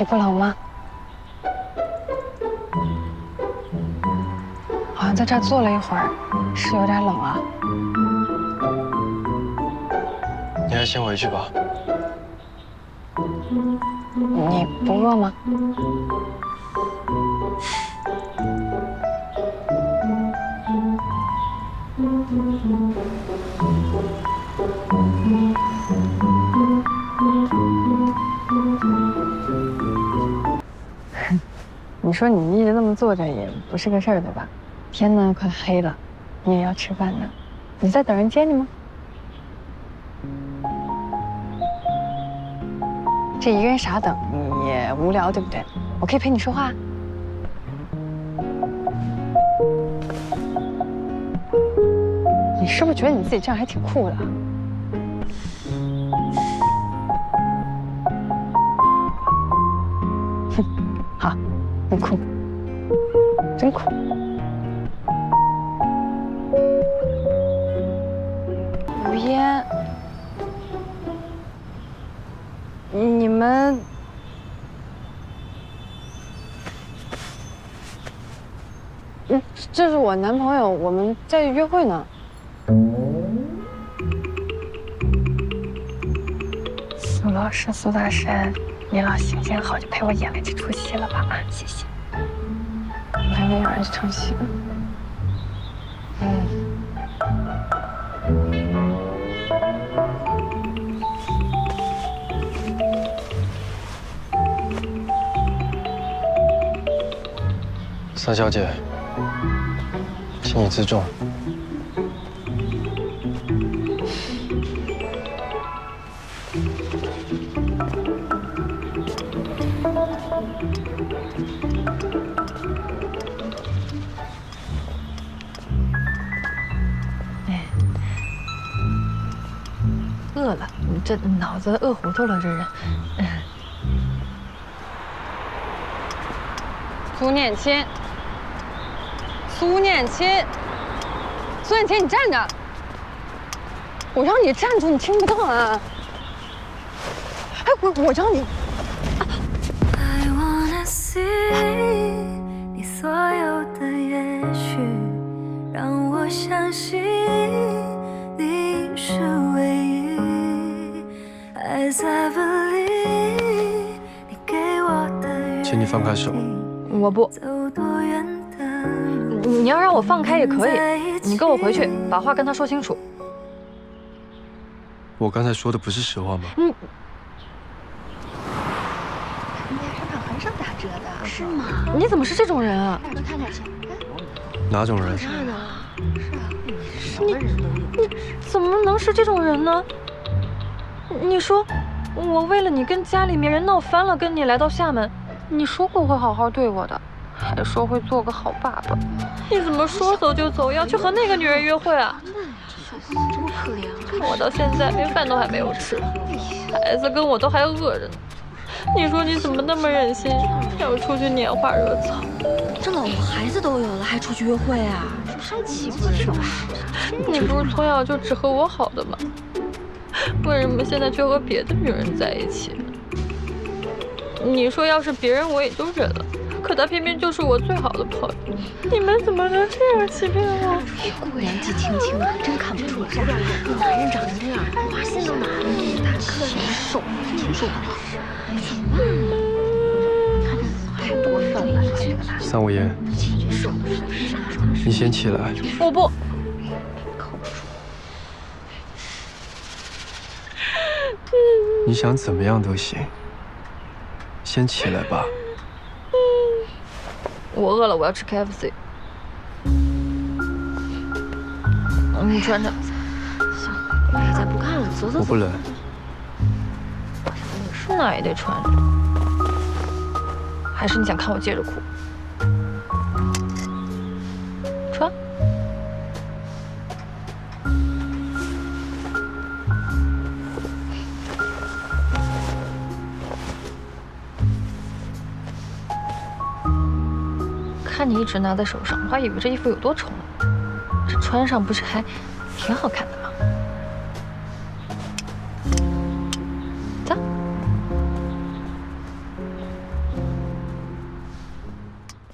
你不冷吗？好像在这儿坐了一会儿，是有点冷啊。你还是先回去吧。你不饿吗？说你一直那么坐着也不是个事儿，对吧？天呢，快黑了，你也要吃饭呢。你在等人接你吗？这一个人傻等你也无聊，对不对？我可以陪你说话。你是不是觉得你自己这样还挺酷的？酷，真酷。吴嫣，你们嗯，这是我男朋友，我们在约会呢。苏老师，苏大神，您老行行好，就陪我演了这出戏了吧？啊，谢谢。我还没演完这场戏呢。嗯。三小姐，请你自重。这脑子饿糊涂了，这人。苏念亲，苏念亲，苏念亲，你站着！我让你站住，你听不到啊！哎，我我让你。I wanna see 你所有的也许，让我相信请你放开手。我不，走多远的路你要让我放开也可以，你跟我回去，把话跟他说清楚。我刚才说的不是实话吗？嗯，健身房很少打折的，是吗？你怎么是这种人啊？你看看去，哪种人？看呢？是啊，什么人都有。你怎么能是这种人呢？你说，我为了你跟家里面人闹翻了，跟你来到厦门，你说过会好好对我的，还说会做个好爸爸，你怎么说走就走，要去和那个女人约会啊？这么可怜啊！我到现在连饭都还没有吃，孩子跟我都还饿着呢。你说你怎么那么忍心让我出去拈花惹草？这老婆孩子都有了，还出去约会啊？太欺负人了吧！你不是从小就只和我好的吗？为什么现在却和别的女人在一起？你说要是别人我也就忍了，可他偏偏就是我最好的朋友。你们怎么能这样欺骗我？年纪轻轻的，真看不出男人长成这样，花心都拿了，大可怜，瘦，挺瘦的吧？太过分了，这个男三五言，瘦，啥时候你先起来。我不，你想怎么样都行，先起来吧。我饿了，我要吃 KFC。你穿着，行，别再不看了，走走走。我不冷。那也得穿着。还是你想看我接着哭？看你一直拿在手上我还以为这衣服有多丑呢。这穿上不是还挺好看的吗？走。